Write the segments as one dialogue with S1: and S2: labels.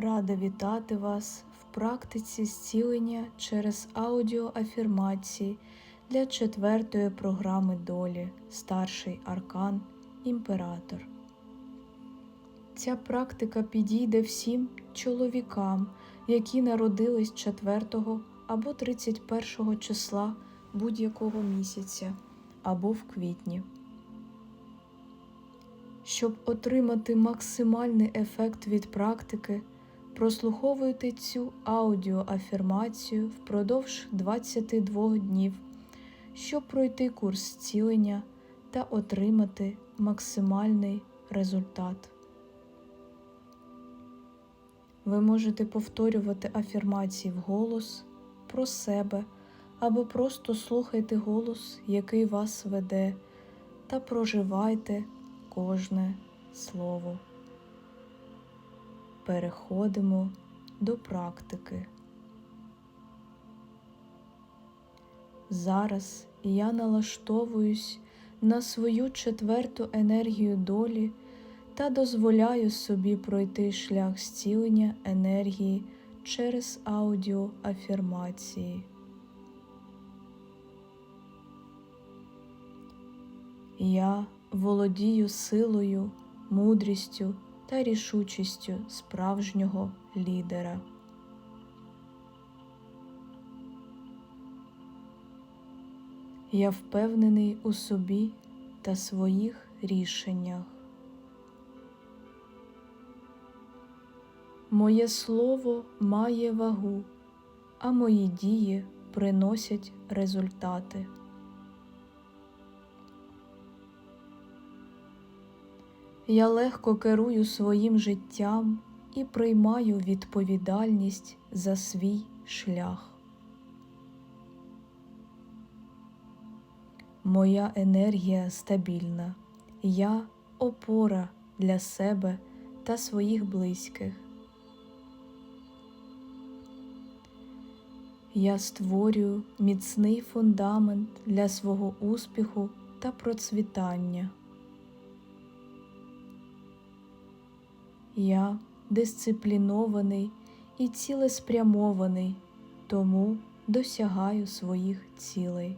S1: Рада вітати вас в практиці зцілення через аудіоафірмації для четвертої програми долі Старший Аркан Імператор. Ця практика підійде всім чоловікам, які народились 4 або 31 числа будь-якого місяця або в квітні. Щоб отримати максимальний ефект від практики, прослуховуйте цю аудіоафірмацію впродовж 22 днів, щоб пройти курс зцілення та отримати максимальний результат. Ви можете повторювати афірмації вголос про себе або просто слухайте голос, який вас веде, та проживайте кожне слово. Переходимо до практики. Зараз я налаштовуюсь на свою четверту енергію долі та дозволяю собі пройти шлях зцілення енергії через аудіоафірмації. Я володію силою, мудрістю та рішучістю справжнього лідера. Я впевнений у собі та своїх рішеннях. Моє слово має вагу, а мої дії приносять результати. Я легко керую своїм життям і приймаю відповідальність за свій шлях. Моя енергія стабільна, я опора для себе та своїх близьких. Я створюю міцний фундамент для свого успіху та процвітання. Я дисциплінований і цілеспрямований, тому досягаю своїх цілей.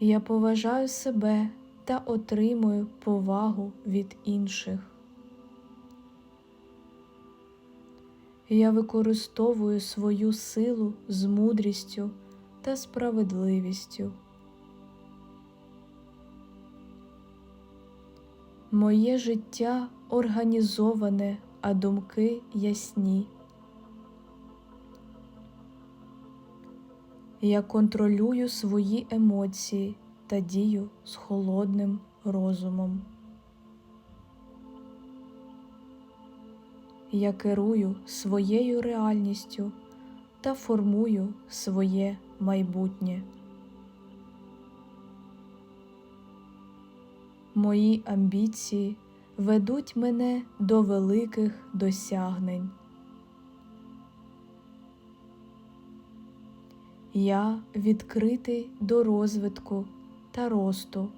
S1: Я поважаю себе та отримую повагу від інших. Я використовую свою силу з мудрістю та справедливістю. Моє життя організоване, а думки ясні. Я контролюю свої емоції та дію з холодним розумом. Я керую своєю реальністю та формую своє майбутнє. Мої амбіції ведуть мене до великих досягнень. Я відкритий до розвитку та росту,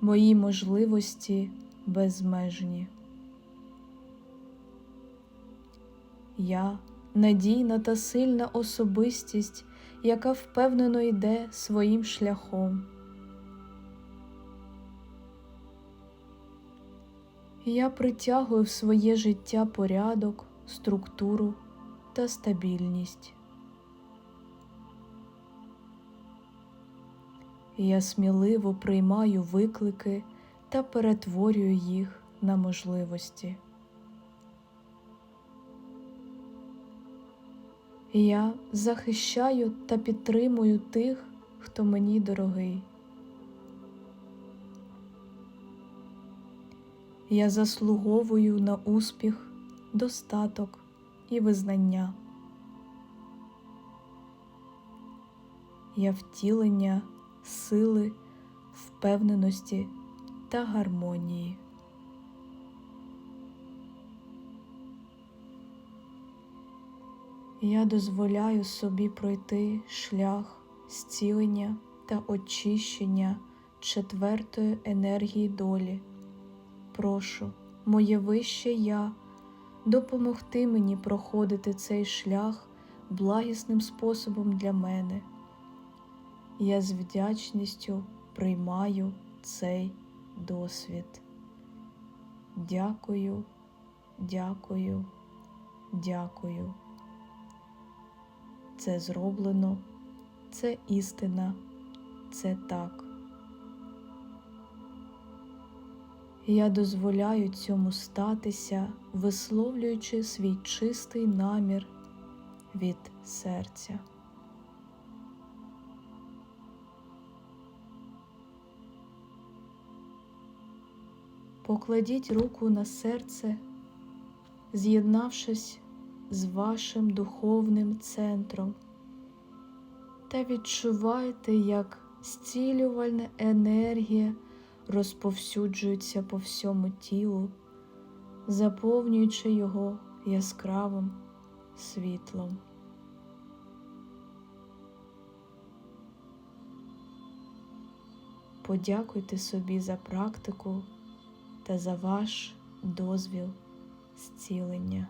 S1: мої можливості безмежні. Я надійна та сильна особистість, яка впевнено йде своїм шляхом. Я притягую в своє життя порядок, структуру та стабільність. Я сміливо приймаю виклики та перетворюю їх на можливості. Я захищаю та підтримую тих, хто мені дорогий. Я заслуговую на успіх, достаток і визнання. Я втілення сили, впевненості та гармонії. Я дозволяю собі пройти шлях зцілення та очищення четвертої енергії долі прошу, моє вище я, допомогти мені проходити цей шлях благісним способом для мене. Я з вдячністю приймаю цей досвід. Дякую, дякую, дякую. Це зроблено, це істина, це так. Я дозволяю цьому статися, висловлюючи свій чистий намір від серця. Покладіть руку на серце, з'єднавшись з вашим духовним центром, та відчувайте, як зцілювальна енергія розповсюджується по всьому тілу, заповнюючи його яскравим світлом. Подякуйте собі за практику та за ваш дозвіл зцілення.